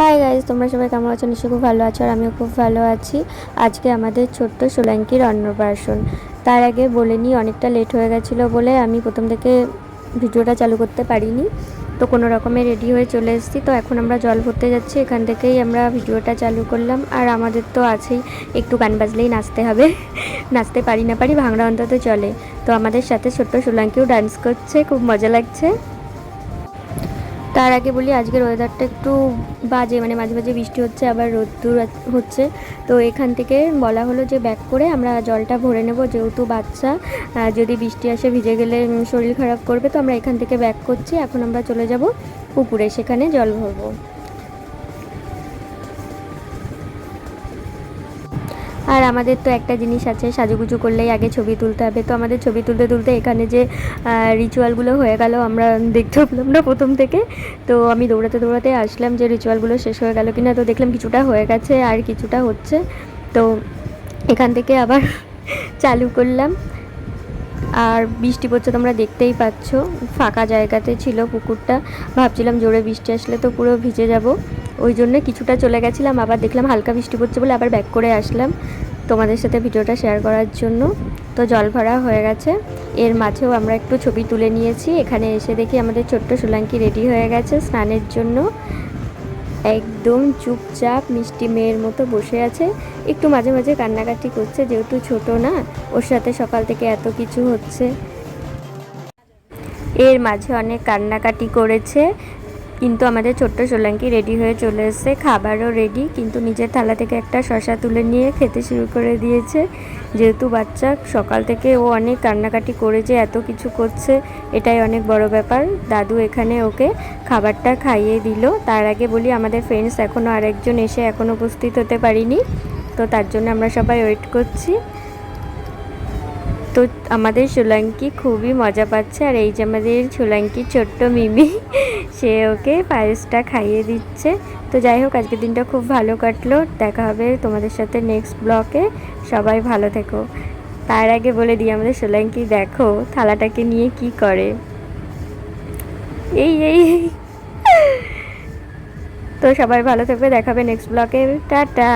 Hi guys তোমরা সবাই কেমন আছো? নিশ্চয়ই খুব ভালো আছো আর আমিও খুব ভালো আছি। আজকে আমাদের ছোট্ট সোলাঙ্কির অন্নপ্রাশন। তার আগে বলে নিই, অনেকটা লেট হয়ে গেছিল বলে আমি প্রথম থেকে ভিডিওটা চালু করতে পারিনি। তো কোনো রকমে রেডি হয়ে চলে এসেছি। তো এখন আমরা জল ভরতে যাচ্ছি। এখান থেকেই আমরা ভিডিওটা চালু করলাম। আর আমাদের তো আছেই, একটু গান বাজলেই নাচতে হবে। নাচতে পারি না পারি, ভাঙড়া অন্তত চলে। তো আমাদের সাথে ছোট্ট সোলাঙ্কিও ডান্স করছে, খুব মজা লাগছে। তার আগে বলি, আজকের ওয়েদারটা একটু বাজে মানে মাঝে মাঝে বৃষ্টি হচ্ছে, আবার রোদ্দুর হচ্ছে। তো এখান থেকে বলা হলো যে ব্যাক করে আমরা জলটা ভরে নেব, যেহেতু বাচ্চা যদি বৃষ্টি আসে ভিজে গেলে শরীর খারাপ করবে, তো আমরা এখান থেকে ব্যাক করছি। এখন আমরা চলে যাব পুকুরে, সেখানে জল ভরবো। আর আমাদের তো একটা জিনিস আছে, সাজুগুজু করলেই আগে ছবি তুলতে হবে। তো আমাদের ছবি তুলতে তুলতে এখানে যে রিচুয়ালগুলো হয়ে গেল, আমরা দেখতে পেলাম না প্রথম থেকে। তো আমি দৌড়াতে দৌড়াতে আসলাম যে রিচুয়ালগুলো শেষ হয়ে গেল কিনা। তো দেখলাম কিছুটা হয়ে গেছে আর কিছুটা হচ্ছে। তো এখান থেকে আবার চালু করলাম। আর বৃষ্টি পড়ছে তোমরা দেখতেই পাচ্ছ। ফাঁকা জায়গাতে ছিল পুকুরটা। ভাবছিলাম জোরে বৃষ্টি আসলে তো পুরো ভিজে যাব। ওই জন্য কিছুটা চলে গেছিলাম, আবার দেখলাম হালকা বৃষ্টি পড়ছে বলে আবার ব্যাক করে আসলাম তোমাদের সাথে ভিডিওটা শেয়ার করার জন্য। তো জল ভরা হয়ে গেছে, এর মাঝেও আমরা একটু ছবি তুলে নিয়েছি, এখানে এসে দেখি আমাদের ছোট্ট সোলাঙ্কি রেডি হয়ে গেছে স্নানের জন্য। একদম চুপচাপ মিষ্টি মেয়ের মতো বসে আছে, একটু মাঝে মাঝে কান্নাকাটি করছে, যেহেতু ছোট না, ওর সাথে সকাল থেকে এত কিছু হচ্ছে। এর মাঝে অনেক কান্নাকাটি করেছে কিন্তু আমাদের ছোট্ট সোলাঙ্কি রেডি হয়ে চলে এসেছে, খাবারও রেডি কিন্তু নিজের থালা থেকে একটা শশা তুলে নিয়ে খেতে শুরু করে দিয়েছে। যেহেতু বাচ্চা, সকাল থেকে ও অনেক কান্নাকাটি করেছে, এত কিছু করছে, এটাই অনেক বড় ব্যাপার। দাদু এখানে ওকে খাবারটা খাইয়ে দিল। তার আগে বলি, আমাদের ফ্রেন্ডস এখনও আরেকজন এসে এখনও উপস্থিত হতে পারিনি। তো তার জন্য আমরা সবাই ওয়েট করছি। তো আমাদের সোলাঙ্কি খুবই মজা পাচ্ছে, আর এই যে আমাদের সোলাঙ্কি ছোট্ট মিমি, সে ওকে পায়েসটা খাইয়ে দিচ্ছে। তো যাই হোক, আজকের দিনটা খুব ভালো কাটলো। দেখা হবে তোমাদের সাথে নেক্সট ব্লকে সবাই ভালো থেকো। তার আগে বলে দিই, আমাদের সোলাঙ্কি দেখো, থালাটাকে নিয়ে কি করে। এই এই। তো সবাই ভালো থাকবে দেখাবে নেক্সট ব্লকে টাটা।